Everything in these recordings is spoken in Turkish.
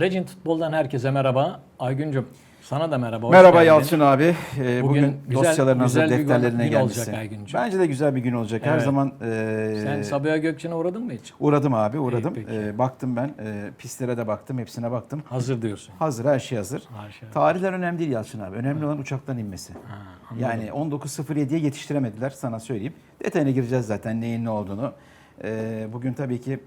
Legend Futbol'dan herkese merhaba. Aygüncüm sana da merhaba. hoş Merhaba geldin. Yalçın abi. Ee, Bugün bugün, güzel- dosyaların hazır güzel gün- defterlerine gelmişsin. Bence de güzel bir gün olacak. Her Evet. zaman e, Sen Sabiha Gökçen'e uğradın mı hiç? uğradım abi, uğradım. peki. E, baktım ben. E, pistlere de baktım, hepsine baktım. Hazır diyorsun. Hazır, her şey hazır. Her şey. Tarihler önemli değil Yalçın abi. Önemli olan uçaktan inmesi. Ha, anladım. Yani 19.07'ye yetiştiremediler sana söyleyeyim. Detayına gireceğiz zaten neyin ne olduğunu. E, bugün tabii ki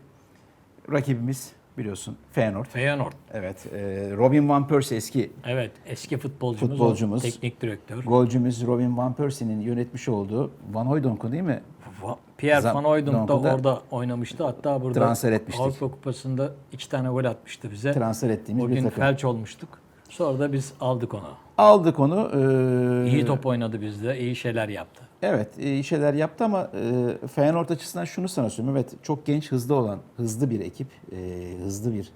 rakibimiz biliyorsun Feyenoord. Feyenoord. Evet. e, Robin Van Persie eski Evet eski futbolcumuz. Futbolcumuz. o Teknik direktör. golcümüz Robin Van Persie'nin yönetmiş olduğu Van Hooydonk'u değil mi? Va- Pierre Zam- Van Hooijdonk da orada oynamıştı. Hatta burada transfer etmiştik. Avrupa Kupası'nda iki tane gol atmıştı bize. Transfer ettiğimiz o bir gün takım. felç olmuştuk. Sonra da biz aldık onu. Aldık onu. e, İyi top oynadı bizde. iyi şeyler yaptı. Evet iyi şeyler yaptı ama e, Feyenoord açısından şunu sana söyleyeyim. Evet çok genç hızlı olan hızlı bir ekip. e, hızlı bir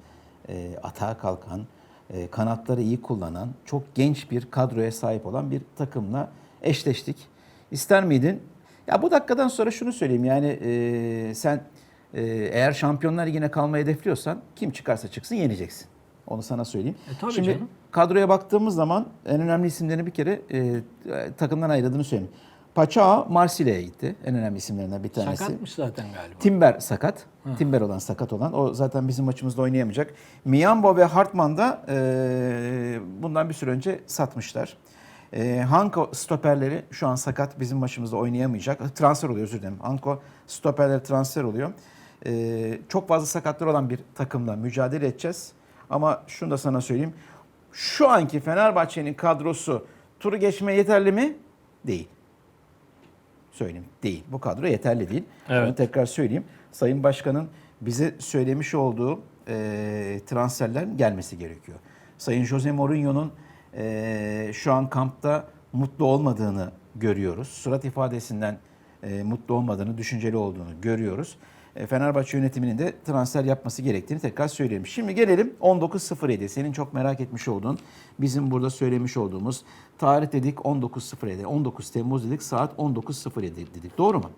e, atağa kalkan, e, kanatları iyi kullanan, çok genç bir kadroya sahip olan bir takımla eşleştik. İster miydin? Ya bu dakikadan sonra şunu söyleyeyim yani e, sen e, eğer Şampiyonlar Ligi'ne kalmayı hedefliyorsan kim çıkarsa çıksın yeneceksin. Onu sana söyleyeyim. E, tabii Şimdi canım. kadroya baktığımız zaman en önemli isimlerini bir kere e, takımdan ayrıldığını söyleyeyim. Paçao Marsilya'ya gitti. En önemli isimlerinden bir tanesi. Sakatmış zaten galiba. Timber sakat. Timber olan sakat olan. O zaten bizim maçımızda oynayamayacak. Miyambo ve Hartman da e, bundan bir süre önce satmışlar. E, Hanko stoperleri şu an sakat bizim maçımızda oynayamayacak. Transfer oluyor özür dilerim. Hanko stoperleri transfer oluyor. E, çok fazla sakatlar olan bir takımla mücadele edeceğiz. Ama şunu da sana söyleyeyim. Şu anki Fenerbahçe'nin kadrosu turu geçmeye yeterli mi? Değil söyleyeyim değil. Bu kadro yeterli değil. Evet. Onu tekrar söyleyeyim. Sayın Başkan'ın bize söylemiş olduğu e, transferlerin gelmesi gerekiyor. Sayın Jose Mourinho'nun e, şu an kampta mutlu olmadığını görüyoruz. Surat ifadesinden e, mutlu olmadığını, düşünceli olduğunu görüyoruz. E, Fenerbahçe yönetiminin de transfer yapması gerektiğini tekrar söyleyelim. Şimdi gelelim 19.07. Senin çok merak etmiş olduğun, bizim burada söylemiş olduğumuz tarih dedik 19.07. 19 Temmuz dedik saat 19.07 dedik. Doğru mu?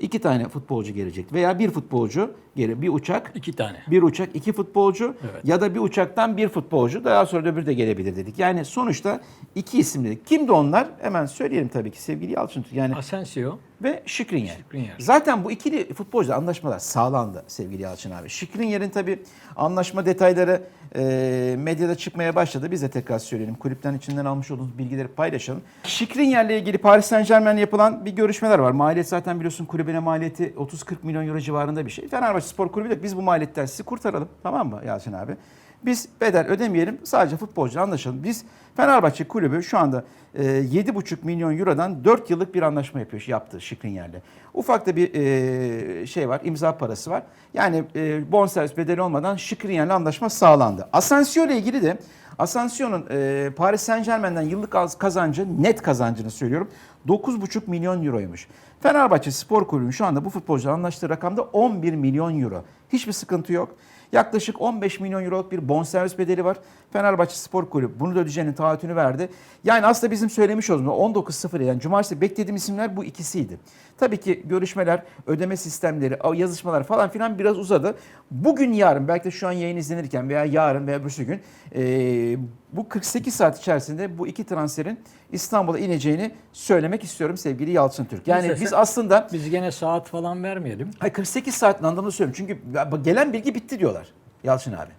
İki tane futbolcu gelecek veya bir futbolcu gele bir uçak İki tane. bir uçak iki futbolcu Evet. ya da bir uçaktan bir futbolcu daha sonra da öbürü de gelebilir dedik. Yani sonuçta iki isim dedik. Kimdi onlar? Hemen söyleyelim tabii ki sevgili Yalçın. Yani Asensio. Ve Şikrinyer. Skriniar. Zaten bu ikili futbolcu anlaşmalar sağlandı sevgili Yalçın abi. Şikrinyer'in tabii anlaşma detayları e, medyada çıkmaya başladı. Biz de tekrar söyleyelim. Kulüpten içinden almış olduğumuz bilgileri paylaşalım. Şikrinyer'le ilgili Paris Saint Germain'le yapılan bir görüşmeler var. Maliyet zaten biliyorsun kulübüne maliyeti 30-40 milyon euro civarında bir şey. Fenerbahçe Spor Kulübü de biz bu maliyetten sizi kurtaralım. Tamam mı Yalçın abi? Biz bedel ödemeyelim. Sadece futbolcu anlaşalım. Biz Fenerbahçe Kulübü şu anda e, 7,5 milyon eurodan 4 yıllık bir anlaşma yapıyor, yaptı Şikrinyer'le. Ufak da bir e, şey var, imza parası var. Yani e, bonservis bedeli olmadan Şikrinyer'le anlaşma sağlandı. Asensio ile ilgili de Asensio'nun e, Paris Saint Germain'den yıllık az- kazancı, net kazancını söylüyorum. 9,5 milyon euroymuş. Fenerbahçe Spor Kulübü'nün şu anda bu futbolcular anlaştığı rakamda 11 milyon euro. Hiçbir sıkıntı yok. Yaklaşık 15 milyon euroluk bir bonservis bedeli var. Fenerbahçe Spor Kulübü bunu da ödeyeceğinin taahhütünü verdi. Yani aslında bizim söylemiş olduğumuz 19.0 yani cumartesi beklediğim isimler bu ikisiydi. Tabii ki görüşmeler, ödeme sistemleri, yazışmalar falan filan biraz uzadı. Bugün yarın belki de şu an yayın izlenirken veya yarın veya öbürsü gün eee, bu 48 saat içerisinde bu iki transferin İstanbul'a ineceğini söylemek istiyorum sevgili Yalçın Türk. Yani Neyse, biz aslında Biz gene saat falan vermeyelim. Hayır 48 saatin anlamını söylüyorum. Çünkü gelen bilgi bitti diyorlar Yalçın abi.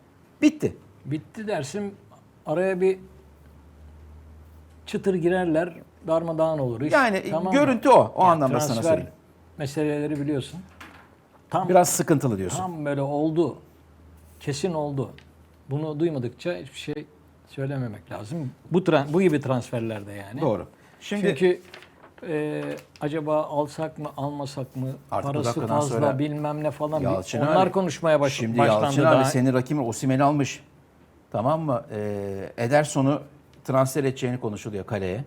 Bitti. Bitti dersim araya bir çıtır girerler. Darmadağın olur iş. Yani Tamam mı? görüntü o. O Yani anlamda sana söyleyeyim. meseleleri biliyorsun. Tam Biraz sıkıntılı diyorsun. tam böyle oldu. Kesin oldu. Bunu duymadıkça hiçbir şey söylememek lazım. Bu tran- bu gibi transferlerde yani. Doğru. Şimdi Çünkü e, acaba alsak mı almasak mı Artık bu parası dakikadan fazla sonra- bilmem ne falan. Yalçın Onlar abi, konuşmaya baş- şimdi başlandı. Yalçın daha. abi senin rakibin Osimhen'i almış. Tamam mı? Ee, Ederson'u transfer edeceğini konuşuluyor kaleye.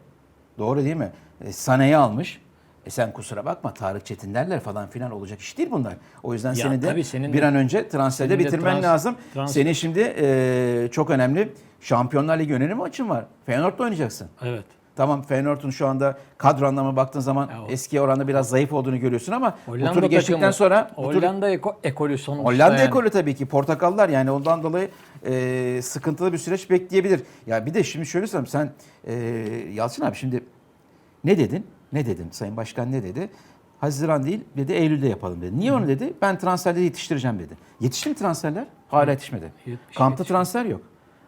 Doğru değil mi? E, Sané'yi almış. E sen kusura bakma Tarık Çetinlerler falan filan olacak iş değil bunlar. O yüzden Ya senin de tabii senin bir de- an önce transferde senin de bitirmen trans- lazım. trans- Senin şimdi e, çok önemli Şampiyonlar Ligi öneri maçın var. Feyenoord'la oynayacaksın. Evet. Tamam Feyenoord'un şu anda kadro anlamına baktığın zaman Ya o- eski oranla biraz zayıf olduğunu görüyorsun ama bu Hollanda turu geçtikten takımı, sonra bu turu- Hollanda eko, ekolü sonuçta Hollanda yani. ekolü tabii ki. Portakallar yani ondan dolayı e, sıkıntılı bir süreç bekleyebilir. Ya bir de şimdi şöyle söyleyeyim sen e, Yalçın abi şimdi ne dedin? Ne dedin? Sayın Başkan ne dedi? Haziran değil dedi Eylül'de yapalım dedi. Niye onu dedi? Ben transferleri yetiştireceğim dedi. Yetişti mi transferler? Hala yetişmedi. Yetmiş- Kampta yetişmedi. transfer yok.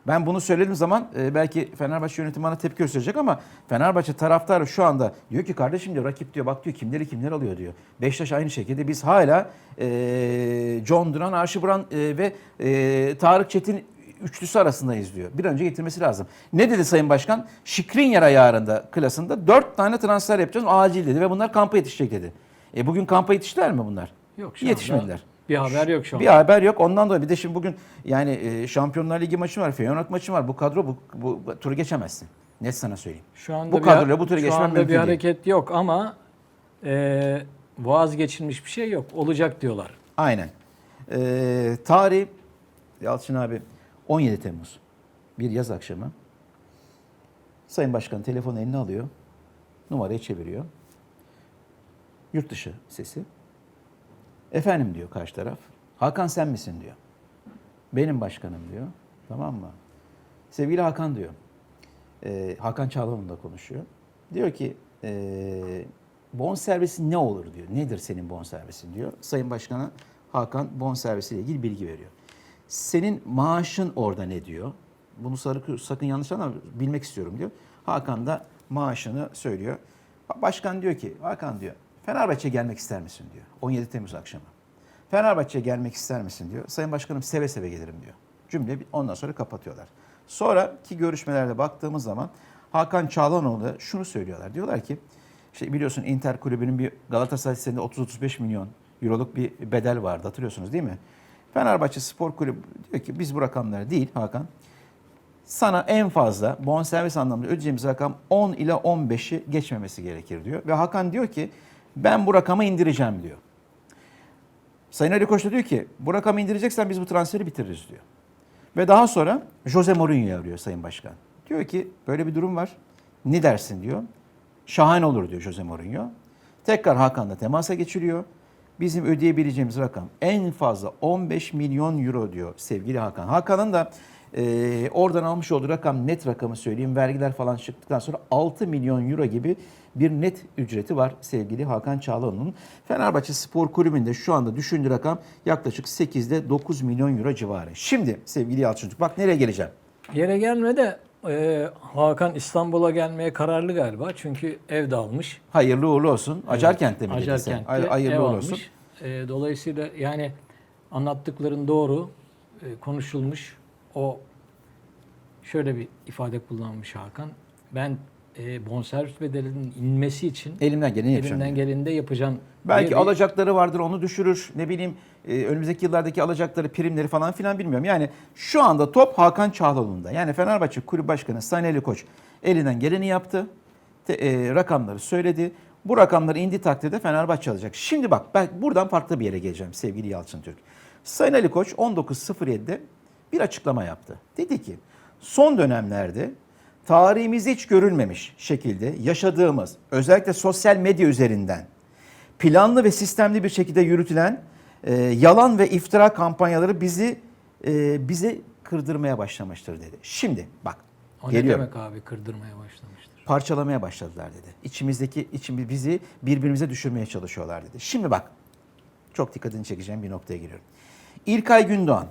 Ben bunu söylediğim zaman e, belki Fenerbahçe yönetimi bana tepki gösterecek ama Fenerbahçe taraftarı şu anda diyor ki kardeşim diyor rakip diyor bak diyor kimleri kimler alıyor diyor. Beşiktaş aynı şekilde biz hala e, John Duran, Arşi Buran e, ve e, Tarık Çetin üçlüsü arasındayız diyor. Bir önce getirmesi lazım. Ne dedi Sayın Başkan? Şikrinyar ayarında klasında dört tane transfer yapacağız acil dedi ve bunlar kampa yetişecek dedi. E bugün kampa yetiştiler mi bunlar? Yok şu Yetişmediler. anda bir haber yok şu anda. Bir haber yok. Ondan dolayı bir de şimdi bugün yani e, Şampiyonlar Ligi maçı var, Feyenoord maçı var. Bu kadro bu, bu, bu turu geçemezsin. Net sana söyleyeyim. Şu anda Bu bir- kadroyla bu turu şu geçmem anda mümkün bir değil. hareket yok ama e, vazgeçilmiş bir şey yok. Olacak diyorlar. Aynen. Ee, tarih Yalçın abi 17 Temmuz. Bir yaz akşamı. Sayın Başkan telefonu eline alıyor. Numarayı çeviriyor. Yurt dışı sesi. Efendim diyor karşı taraf. Hakan sen misin diyor. Benim başkanım diyor. Tamam mı? Sevgili Hakan diyor. Ee, Hakan Çağlanoğlu da konuşuyor. Diyor ki ee, bon servisi ne olur diyor. Nedir senin bon servisin diyor. Sayın Başkan'a Hakan bon servisiyle ilgili bilgi veriyor. Senin maaşın orada ne diyor. Bunu sarı, sakın yanlış anlama bilmek istiyorum diyor. Hakan da maaşını söylüyor. Başkan diyor ki Hakan diyor Fenerbahçe'ye gelmek ister misin diyor. 17 Temmuz akşamı. Fenerbahçe'ye gelmek ister misin diyor. Sayın Başkanım seve seve gelirim diyor. Cümle ondan sonra kapatıyorlar. Sonraki görüşmelerde baktığımız zaman Hakan Çağlanoğlu şunu söylüyorlar. Diyorlar ki işte biliyorsun Inter kulübünün bir Galatasaray sitesinde 30-35 milyon euroluk bir bedel vardı hatırlıyorsunuz değil mi? Fenerbahçe Spor Kulübü diyor ki biz bu rakamları değil Hakan sana en fazla bonservis anlamında ödeyeceğimiz rakam 10 ile 15'i geçmemesi gerekir diyor. Ve Hakan diyor ki ben bu rakamı indireceğim diyor. Sayın Ali Koç da diyor ki bu rakamı indireceksen biz bu transferi bitiririz diyor. Ve daha sonra Jose Mourinho'yu arıyor Sayın Başkan. Diyor ki böyle bir durum var. Ne dersin diyor. Şahane olur diyor Jose Mourinho. Tekrar Hakan'la temasa geçiriyor. Bizim ödeyebileceğimiz rakam en fazla 15 milyon euro diyor sevgili Hakan. Hakan'ın da e, oradan almış olduğu rakam net rakamı söyleyeyim. Vergiler falan çıktıktan sonra 6 milyon euro gibi bir net ücreti var sevgili Hakan Çağlanoğlu'nun. Fenerbahçe Spor Kulübü'nde şu anda düşündüğü rakam yaklaşık 8'de 9 milyon euro civarı. Şimdi sevgili Yalçıncık bak nereye geleceğim. Yere gelme de e, Hakan İstanbul'a gelmeye kararlı galiba. Çünkü ev de almış. Hayırlı uğurlu olsun. Acarkent'te mi dedin sen? Acarkent'te Hay- Hayırlı ev uğurlu almış. olsun. E, dolayısıyla yani anlattıkların doğru e, konuşulmuş. O şöyle bir ifade kullanmış Hakan. Ben e, bonservis bedelinin inmesi için Elimden geleni yapacağım. elimden geleni de yapacağım. Belki bir- alacakları vardır onu düşürür. Ne bileyim e, önümüzdeki yıllardaki alacakları primleri falan filan bilmiyorum. Yani şu anda top Hakan Çağlanoğlu'nda. Yani Fenerbahçe Kulüp Başkanı Sayın Ali Koç elinden geleni yaptı. Te- e, rakamları söyledi. Bu rakamları indi takdirde Fenerbahçe alacak. Şimdi bak ben buradan farklı bir yere geleceğim sevgili Yalçın Türk. Sayın Ali Koç 19.07'de bir açıklama yaptı. Dedi ki son dönemlerde tarihimizde hiç görülmemiş şekilde yaşadığımız özellikle sosyal medya üzerinden planlı ve sistemli bir şekilde yürütülen e, yalan ve iftira kampanyaları bizi e, bize kırdırmaya başlamıştır dedi. Şimdi bak O ne geliyor. demek abi kırdırmaya başlamıştır. Parçalamaya başladılar dedi. İçimizdeki içimiz bizi birbirimize düşürmeye çalışıyorlar dedi. Şimdi bak çok dikkatini çekeceğim bir noktaya giriyorum. İlkay Gündoğan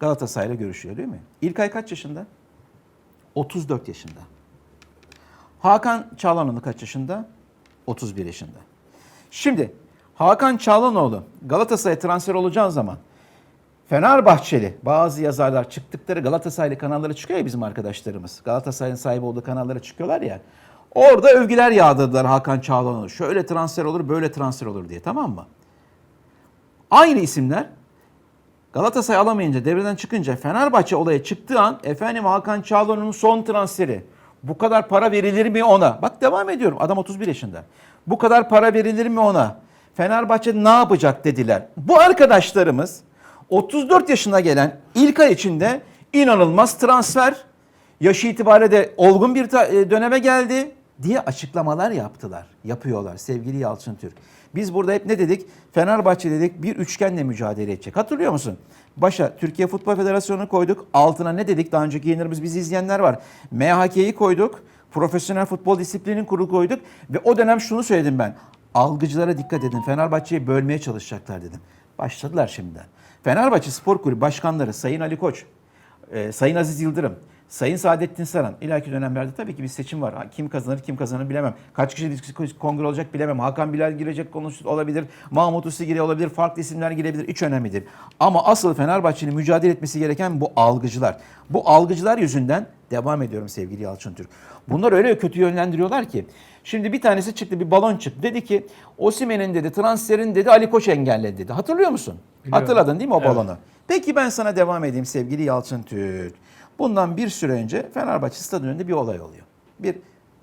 Galatasaray'la görüşüyor değil mi? İlkay kaç yaşında? 34 yaşında. Hakan Çağlanoğlu kaç yaşında? 31 yaşında. Şimdi Hakan Çağlanoğlu Galatasaray'a transfer olacağı zaman Fenerbahçeli bazı yazarlar çıktıkları Galatasaraylı kanallara çıkıyor ya bizim arkadaşlarımız. Galatasaray'ın sahibi olduğu kanallara çıkıyorlar ya. Orada övgüler yağdırdılar Hakan Çağlanoğlu. Şöyle transfer olur, böyle transfer olur diye tamam mı? Aynı isimler Galatasaray alamayınca devreden çıkınca Fenerbahçe olaya çıktığı an efendim Hakan Çağlanoğlu'nun son transferi. Bu kadar para verilir mi ona? Bak devam ediyorum. Adam 31 yaşında. Bu kadar para verilir mi ona? Fenerbahçe ne yapacak dediler. Bu arkadaşlarımız 34 yaşına gelen ilk ay içinde inanılmaz transfer. Yaşı itibariyle de olgun bir e, döneme geldi. diye açıklamalar yaptılar. Yapıyorlar sevgili Yalçın Türk. Biz burada hep ne dedik? Fenerbahçe dedik bir üçgenle mücadele edecek. Hatırlıyor musun? Başa Türkiye Futbol Federasyonu'nu koyduk. Altına ne dedik? Daha önceki yayınlarımız bizi izleyenler var. MHK'yi koyduk. Profesyonel Futbol Disiplinin Kurulu koyduk. Ve o dönem şunu söyledim ben. Algıcılara dikkat edin. Fenerbahçe'yi bölmeye çalışacaklar dedim. Başladılar şimdiden. Fenerbahçe Spor Kulübü başkanları Sayın Ali Koç, e, Sayın Aziz Yıldırım, Sayın Saadettin Saran. İleriki dönemlerde tabii ki bir seçim var. Kim kazanır kim kazanır bilemem. Kaç kişi kongre olacak bilemem. Hakan Bilal girecek konusu olabilir. Mahmut Uslu gire olabilir. Farklı isimler girebilir. Hiç önemlidir. Ama asıl Fenerbahçe'nin mücadele etmesi gereken bu algıcılar. Bu algıcılar yüzünden devam ediyorum sevgili Yalçın Türk. Bunlar öyle kötü yönlendiriyorlar ki. Şimdi bir tanesi çıktı bir balon çıktı. Dedi ki Osimen'in dedi transferin dedi Ali Koç engelledi dedi. Hatırlıyor musun? Biliyorum. Hatırladın değil mi o Evet. balonu? Peki ben sana devam edeyim sevgili Yalçın Türk. Bundan bir süre önce Fenerbahçe stadının önünde bir olay oluyor. Bir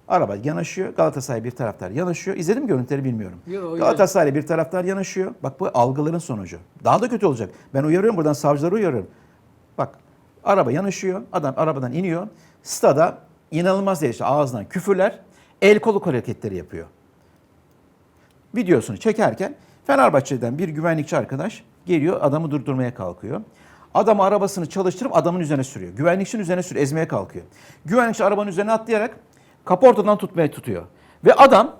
araba yanaşıyor. Galatasaray bir taraftar yanaşıyor. İzledim görüntüleri bilmiyorum. Yo, Galatasaray bir taraftar yanaşıyor. Bak bu algıların sonucu. Daha da kötü olacak. Ben uyarıyorum buradan savcıları uyarıyorum. Bak araba yanaşıyor. Adam arabadan iniyor. Stada inanılmaz derecede ağzından küfürler, el kolu hareketleri yapıyor videosunu çekerken Fenerbahçe'den bir güvenlikçi arkadaş geliyor adamı durdurmaya kalkıyor. Adam arabasını çalıştırıp adamın üzerine sürüyor. Güvenlikçinin üzerine sürüyor, ezmeye kalkıyor. Güvenlikçi arabanın üzerine atlayarak kaportadan tutmaya tutuyor. Ve adam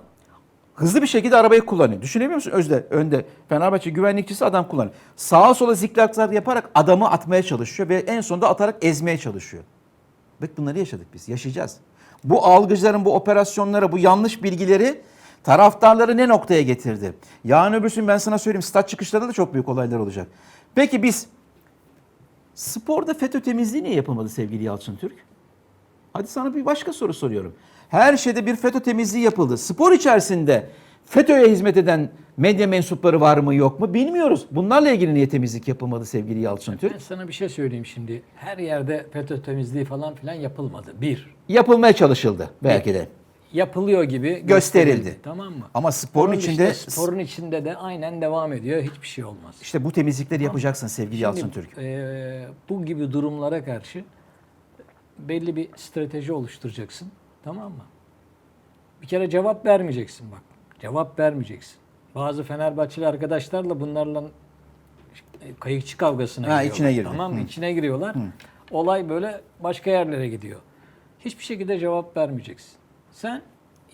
hızlı bir şekilde arabayı kullanıyor. Düşünebiliyor musun? Özde, önde Fenerbahçe güvenlikçisi adam kullanıyor. Sağa sola zikzaklar yaparak adamı atmaya çalışıyor ve en sonunda atarak ezmeye çalışıyor. Bak bunları yaşadık biz. Yaşayacağız. Bu algıcıların bu operasyonlara, bu yanlış bilgileri taraftarları ne noktaya getirdi? Yarın öbürsün ben sana söyleyeyim stat çıkışlarında da çok büyük olaylar olacak. Peki biz sporda FETÖ temizliği niye yapılmadı sevgili Yalçın Türk? Hadi sana bir başka soru soruyorum. Her şeyde bir FETÖ temizliği yapıldı. Spor içerisinde FETÖ'ye hizmet eden medya mensupları var mı yok mu bilmiyoruz. Bunlarla ilgili niye temizlik yapılmadı sevgili Yalçın Türk? Ben sana bir şey söyleyeyim şimdi. Her yerde FETÖ temizliği falan filan yapılmadı. Bir. Yapılmaya çalışıldı belki de. Yapılıyor gibi Gösterildi. Tamam mı? Ama sporun Onun içinde işte sporun içinde de aynen devam ediyor. Hiçbir şey olmaz. işte bu temizlikleri yapacaksın sevgili Yalçın Türk. e, bu gibi durumlara karşı belli bir strateji oluşturacaksın. Tamam mı? Bir kere cevap vermeyeceksin bak. Cevap vermeyeceksin. Bazı Fenerbahçeli arkadaşlarla bunlarla e, kayıkçı kavgasına Ha, giriyorlar. içine girdi. Tamam mı? Hı. İçine giriyorlar. Olay böyle başka yerlere gidiyor. Hiçbir şekilde cevap vermeyeceksin. Sen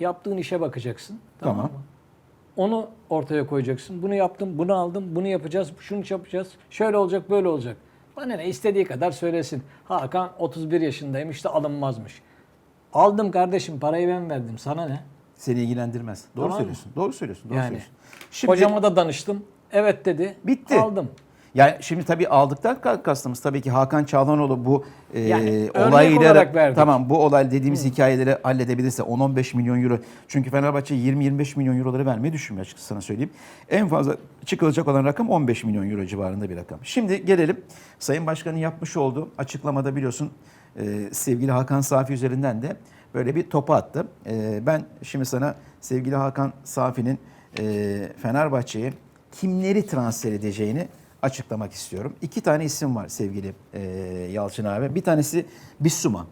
yaptığın işe bakacaksın. Tamam, Tamam. mı? Onu ortaya koyacaksın. Bunu yaptım, bunu aldım, bunu yapacağız, şunu yapacağız. Şöyle olacak, böyle olacak. Bana ne istediği kadar söylesin. Hakan 31 yaşındaymış da alınmazmış. Aldım kardeşim parayı ben verdim. Sana ne? Seni ilgilendirmez. Doğru Tamam mı? söylüyorsun. Doğru söylüyorsun. Doğru Yani söylüyorsun. Şimdi, Hocama da danıştım. Evet dedi. Bitti. Aldım. Yani şimdi tabii aldıktan ka- kastımız tabii ki Hakan Çağlanoğlu bu e, Yani verdik. tamam bu olay dediğimiz hikayeleri halledebilirse 10-15 milyon euro çünkü Fenerbahçe 20-25 milyon euroları vermeyi düşünmüyor açıkçası sana söyleyeyim. En fazla çıkılacak olan rakam 15 milyon euro civarında bir rakam. Şimdi gelelim Sayın Başkan'ın yapmış olduğu açıklamada biliyorsun e, sevgili Hakan Safi üzerinden de böyle bir topu attı. E, ben şimdi sana sevgili Hakan Safi'nin e, Fenerbahçe'ye kimleri transfer edeceğini açıklamak istiyorum. İki tane isim var sevgili e, Yalçın abi. Bir tanesi Bissuma.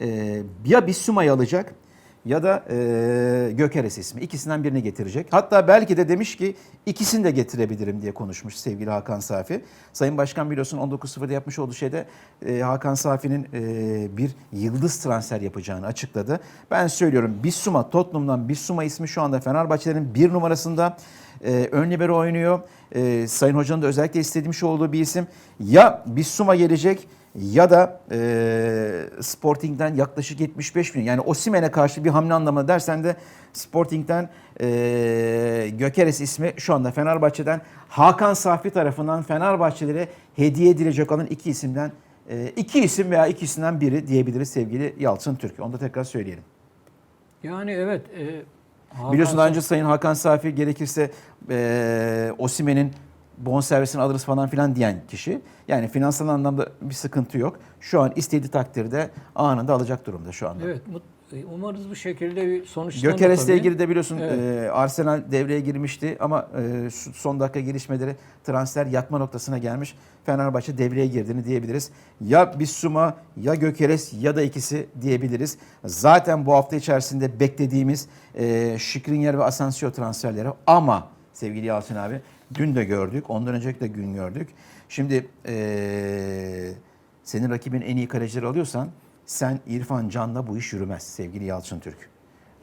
E, ya Bissuma'yı alacak ya da e, Gökeres ismi. İkisinden birini getirecek. Hatta belki de demiş ki ikisini de getirebilirim diye konuşmuş sevgili Hakan Safi. Sayın Başkan biliyorsun 19.0'da yapmış olduğu şeyde e, Hakan Safi'nin e, bir yıldız transfer yapacağını açıkladı. Ben söylüyorum Bissuma, Tottenham'dan Bissuma ismi şu anda Fenerbahçe'nin bir numarasında. E, ön libero oynuyor. E, Sayın Hoca'nın da özellikle istediğim olduğu bir isim. Ya Bissuma gelecek ya da e, Sporting'den yaklaşık 75 milyon. Yani Osimen'e karşı bir hamle anlamında dersen de Sporting'den e, Gökeres ismi şu anda Fenerbahçe'den Hakan Safi tarafından Fenerbahçelere hediye edilecek olan iki isimden e, iki isim veya ikisinden biri diyebiliriz sevgili Yalçın Türk. Onu da tekrar söyleyelim. Yani evet. E, Hakan Biliyorsun daha önce Sayın Hakan Safi gerekirse e, Osimen'in bonservisini alırız falan filan diyen kişi. Yani finansal anlamda bir sıkıntı yok. Şu an istediği takdirde anında alacak durumda şu anda. Evet. Umarız bu şekilde bir sonuçlanır Gökeres'le ilgili de biliyorsun Evet. e, Arsenal devreye girmişti ama e, son dakika gelişmeleri transfer yatma noktasına gelmiş. Fenerbahçe devreye girdiğini diyebiliriz. Ya Bissuma ya Gökeres ya da ikisi diyebiliriz. Zaten bu hafta içerisinde beklediğimiz e, Şikrinyer ve Asensio transferleri ama sevgili Yalçın abi dün de gördük. Ondan önceki de gün gördük. Şimdi e, senin rakibin en iyi kalecileri alıyorsan sen İrfan Can'la bu iş yürümez sevgili Yalçın Türk.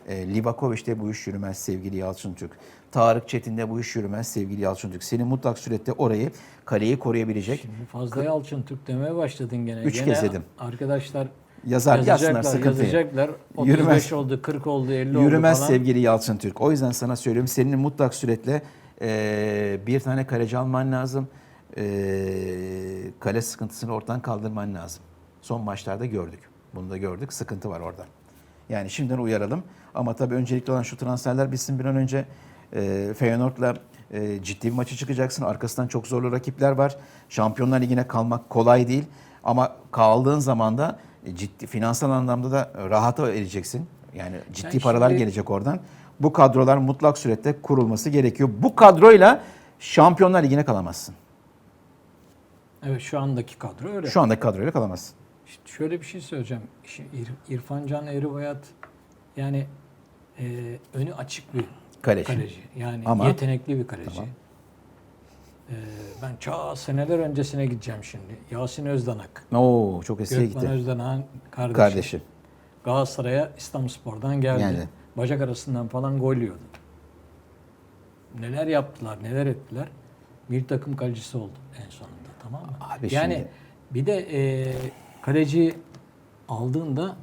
E, Livakovic'te bu iş yürümez sevgili Yalçın Türk. Tarık Çetin'de bu iş yürümez sevgili Yalçın Türk. Senin mutlak surette orayı kaleyi koruyabilecek. Şimdi fazla Yalçın Türk demeye başladın gene. Üç Gene kez dedim. Arkadaşlar Yazar yazacaklar, sıkıntı yazacaklar. 35 Yürümez. oldu, 40 oldu, 50 oldu Yürümez falan. sevgili Yalçın Türk. O yüzden sana söylüyorum senin mutlak suretle e, bir tane kaleci alman lazım. E, kale sıkıntısını ortadan kaldırman lazım. Son maçlarda gördük. Bunu da gördük. Sıkıntı var orada. Yani şimdiden uyaralım. Ama tabii öncelikli olan şu transferler bitsin bir an önce. E, Feyenoord'la e, ciddi bir maçı çıkacaksın. Arkasından çok zorlu rakipler var. Şampiyonlar Ligi'ne kalmak kolay değil. Ama kaldığın zaman da e, ciddi finansal anlamda da rahata ereceksin. Yani ciddi Ben paralar şimdi- gelecek oradan. Bu kadrolar mutlak surette kurulması gerekiyor. Bu kadroyla Şampiyonlar Ligi'ne kalamazsın. Evet şu andaki kadro öyle. Şu andaki kadroyla kalamazsın. İşte şöyle bir şey söyleyeceğim. Şimdi İr- İrfan Can Eribayat yani e, önü açık bir Kaleci. kaleci. Yani Ama- yetenekli bir kaleci. Tamam. E, ben çağ seneler öncesine gideceğim şimdi. Yasin Özdanak. Oo çok eskiye Gökmen gitti. Özdanak'ın kardeşi. Kardeşim. Galatasaray'a İstanbulspor'dan geldi. Geldi. Bacak arasından falan gol yiyordu. Neler yaptılar, neler ettiler. Bir takım kalecisi oldu en sonunda tamam mı? Abi yani şimdi- bir de e, kaleci aldığında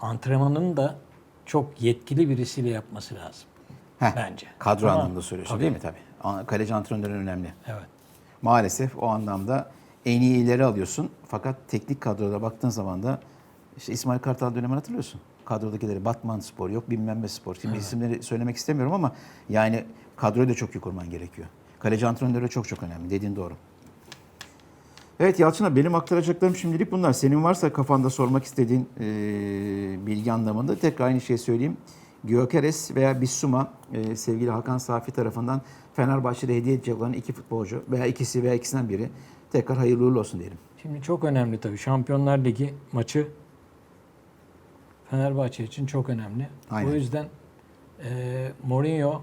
antrenmanını da çok yetkili birisiyle yapması lazım. Heh, Bence. Kadro Tamam. anlamında söylüyorsun Tabii. değil mi tabii? Kaleci antrenörü önemli. Evet. Maalesef o anlamda en iyi ileri alıyorsun. Fakat teknik kadroda baktığın zaman da işte İsmail Kartal dönemini hatırlıyorsun. Kadrodakileri Batman Spor yok bilmem ne spor. Şimdi isimleri söylemek istemiyorum ama yani kadroyu da çok iyi kurman gerekiyor. Kaleci antrenörü çok çok önemli. Dediğin doğru. Evet Yalçın abi benim aktaracaklarım şimdilik bunlar. Senin varsa kafanda sormak istediğin e, bilgi anlamında tekrar aynı şeyi söyleyeyim. Gyökeres veya Bissuma e, sevgili Hakan Safi tarafından Fenerbahçe'de hediye edecek olan iki futbolcu veya ikisi veya ikisinden biri tekrar hayırlı uğurlu olsun diyelim. Şimdi çok önemli tabii. Şampiyonlar Ligi maçı Fenerbahçe için çok önemli. Aynen. O yüzden e, Mourinho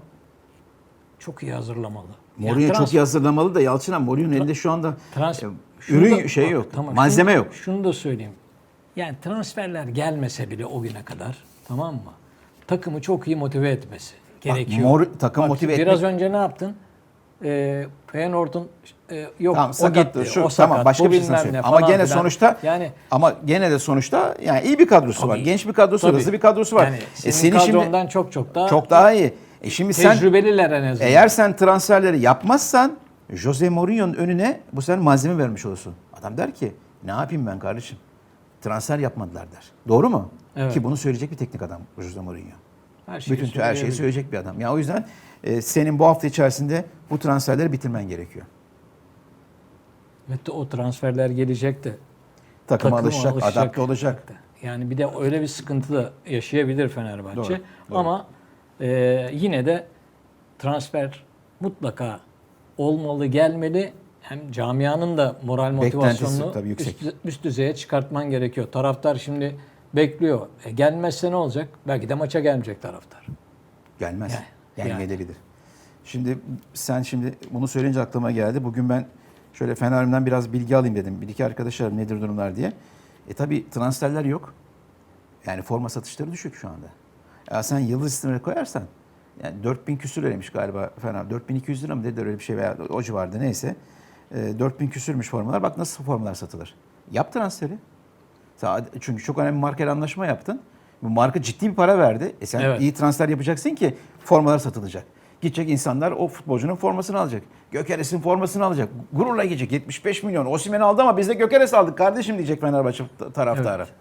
çok iyi hazırlamalı. Mourinho Yani çok iyi hazırlamalı da Yalçın abi Mourinho'nun elinde şu anda trans- e, ürün da- şey bak, yok. tamam, malzeme şunu- yok. Şunu da söyleyeyim. Yani transferler gelmese bile o güne kadar tamam mı? Takımı çok iyi motive etmesi gerekiyor. Mor- takım Bak, motive Biraz etmek- önce ne yaptın? Ee, Feyenoord'un e, yok Tamam o sakat gitti, şu o sakat, tamam başka bir söyleyeyim. ne Ama gene filan. sonuçta yani ama gene de sonuçta yani iyi bir kadrosu var. Tabii. Genç bir kadrosu var, Tabii. hızlı bir kadrosu var. yani e senin senin şimdi kadrondan çok çok daha çok daha iyi. E şimdi sen tecrübeliler en azından. eğer sen transferleri yapmazsan Jose Mourinho'nun önüne bu sefer malzeme vermiş olursun. Adam der ki ne yapayım ben kardeşim? Transfer yapmadılar der. Doğru mu? Evet. Ki bunu söyleyecek bir teknik adam Jose Mourinho. Her şeyi Bütün her şeyi söyleyecek bir adam. Ya o yüzden e, senin bu hafta içerisinde bu transferleri bitirmen gerekiyor. Ve de o transferler gelecek de Takıma takıma alışacak, alışacak. adapte olacak. Yani bir de öyle bir sıkıntı da yaşayabilir Fenerbahçe. Doğru, doğru. Ama e, yine de transfer mutlaka olmalı, gelmeli. Hem camianın da moral motivasyonunu üst, üst düzeye çıkartman gerekiyor. Taraftar şimdi bekliyor. E, gelmezse ne olacak? Belki de maça gelmeyecek taraftar. Gelmez. Yani, Gelmeyebilir. Şimdi sen şimdi bunu söyleyince aklıma geldi. Bugün ben şöyle Fener'imden biraz bilgi alayım dedim. Bir iki arkadaşlarım nedir durumlar diye. E tabi transferler yok. Yani forma satışları düşük şu anda. Ya sen yıldız isimleri koyarsan yani 4000 küsür ödemiş galiba Fener. 4200 lira mı dediler öyle bir şey veya o civarda neyse. E, 4000 küsürmüş formalar. Bak nasıl formalar satılır. Yap transferi. Çünkü çok önemli bir markayla anlaşma yaptın. Bu marka ciddi bir para verdi. E sen Evet. iyi transfer yapacaksın ki formalar satılacak. Gidecek insanlar o futbolcunun formasını alacak. Gökeres'in formasını alacak. Gururla gidecek. 75 milyon. Osimhen aldı ama biz de Gökeres aldık kardeşim diyecek Fenerbahçe ta- taraftarı. Evet.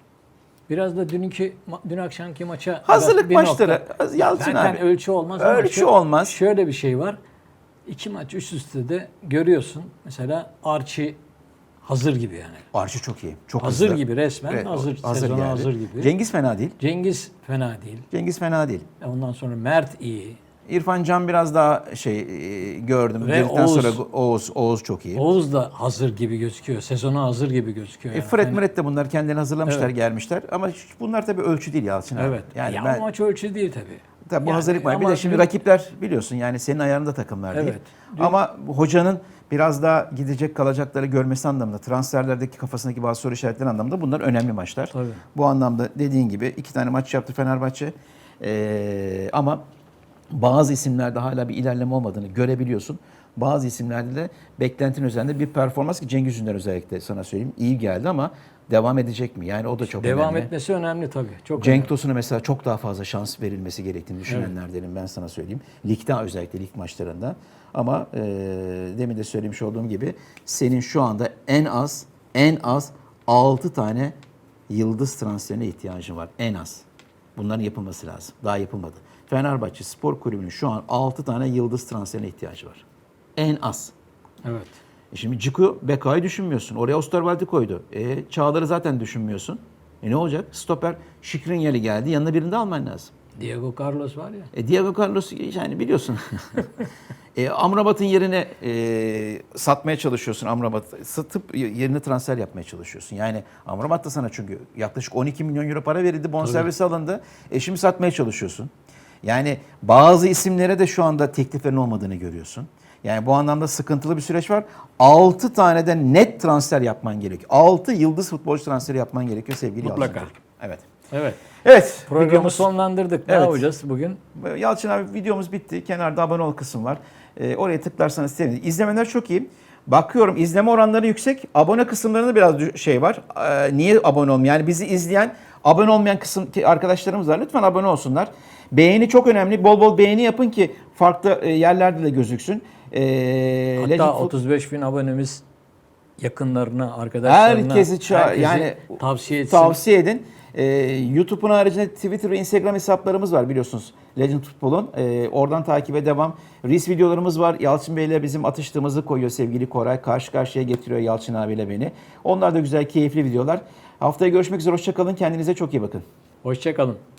Biraz da dünkü dün akşamki maça Hazırlık bir maçları. Yalçın Zaten abi. ölçü olmaz Ölçü şö- olmaz. Şöyle bir şey var. İki maç üst üste de görüyorsun. Mesela Archie Hazır gibi yani. Arşi çok iyi. Çok Hazır hızlı. gibi resmen Evet, hazır, sezona geldi. hazır gibi. Cengiz fena değil. Cengiz fena değil. Cengiz fena değil. Ondan sonra Mert iyi. İrfan Can biraz daha şey e, gördüm. Ve Girdikten Oğuz. sonra Oğuz Oğuz çok iyi. Oğuz da hazır gibi gözüküyor. Sezona hazır gibi gözüküyor. E, yani. Fred Fena- Meret de bunlar kendini hazırlamışlar, gelmişler. Ama hiç- bunlar tabii ölçü değil Yalçın abi. Evet. Yani ya ben maç ölçü değil tabii. tabii bu Yani hazırlık var. Bir ama de şimdi rakipler biliyorsun yani senin ayarında takımlar değil. Evet. Ama hocanın biraz daha gidecek kalacakları görmesi anlamında, transferlerdeki kafasındaki bazı soru işaretleri anlamında bunlar önemli maçlar. Tabii. Bu anlamda dediğin gibi iki tane maç yaptı Fenerbahçe. Ee, ama bazı isimlerde hala bir ilerleme olmadığını görebiliyorsun. Bazı isimlerde de beklentinin üzerinde bir performans ki Cengiz Ünder özellikle sana söyleyeyim iyi geldi ama devam edecek mi? Yani o da çok Devam önemli. etmesi önemli tabii. Çok Cenk önemli. Tosun'a mesela çok daha fazla şans verilmesi gerektiğini düşünenlerdenim ben sana söyleyeyim. Ligde özellikle lig maçlarında. Ama e, demin de söylemiş olduğum gibi senin şu anda en az en az 6 tane yıldız transferine ihtiyacın var. En az. Bunların yapılması lazım. Daha yapılmadı. Fenerbahçe Spor Kulübü'nün şu an 6 tane yıldız transferine ihtiyacı var. En az. Evet. E şimdi Ciku Beka'yı düşünmüyorsun. Oraya Osterwald'i koydu. E, Çağlar'ı zaten düşünmüyorsun. E ne olacak? Stoper Şikrinyeli geldi. Yanına birini de alman lazım. Diego Carlos var ya. E, Diego Carlos yani biliyorsun. e, Amrabat'ın yerine e, satmaya çalışıyorsun Amrabat. Satıp yerine transfer yapmaya çalışıyorsun. Yani Amrabat da sana çünkü yaklaşık 12 milyon euro para verildi. Bonservisi alındı. E şimdi satmaya çalışıyorsun. Yani bazı isimlere de şu anda tekliflerin olmadığını görüyorsun. Yani bu anlamda sıkıntılı bir süreç var. 6 tane de net transfer yapman gerekiyor. 6 yıldız futbolcu transferi yapman gerekiyor sevgili Mutlaka. Yalçın. Evet. Evet. Evet. Programı videomuz- sonlandırdık. Ne Evet. yapacağız bugün? Yalçın abi videomuz bitti. Kenarda abone ol kısım var. Ee, oraya tıklarsanız sevinirim. İzlemeler çok iyi. Bakıyorum izleme oranları yüksek. Abone kısımlarında biraz şey var. Ee, niye abone olmuyor? Yani bizi izleyen, abone olmayan kısım arkadaşlarımız var. Lütfen abone olsunlar. Beğeni çok önemli. Bol bol beğeni yapın ki farklı e, yerlerde de gözüksün. Ee, Hatta Legend Foot- 35 bin abonemiz yakınlarına, arkadaşlarına Herkesi herkese yani tavsiye etsin. Tavsiye edin. Ee, YouTube'un haricinde Twitter ve Instagram hesaplarımız var biliyorsunuz. Legend Futbol'un. Ee, oradan takibe devam. Reels videolarımız var. Yalçın Bey ile bizim atıştığımızı koyuyor sevgili Koray. Karşı karşıya getiriyor Yalçın abiyle beni. Onlar da güzel, keyifli videolar. Haftaya görüşmek üzere. Hoşçakalın. Kendinize çok iyi bakın. Hoşçakalın.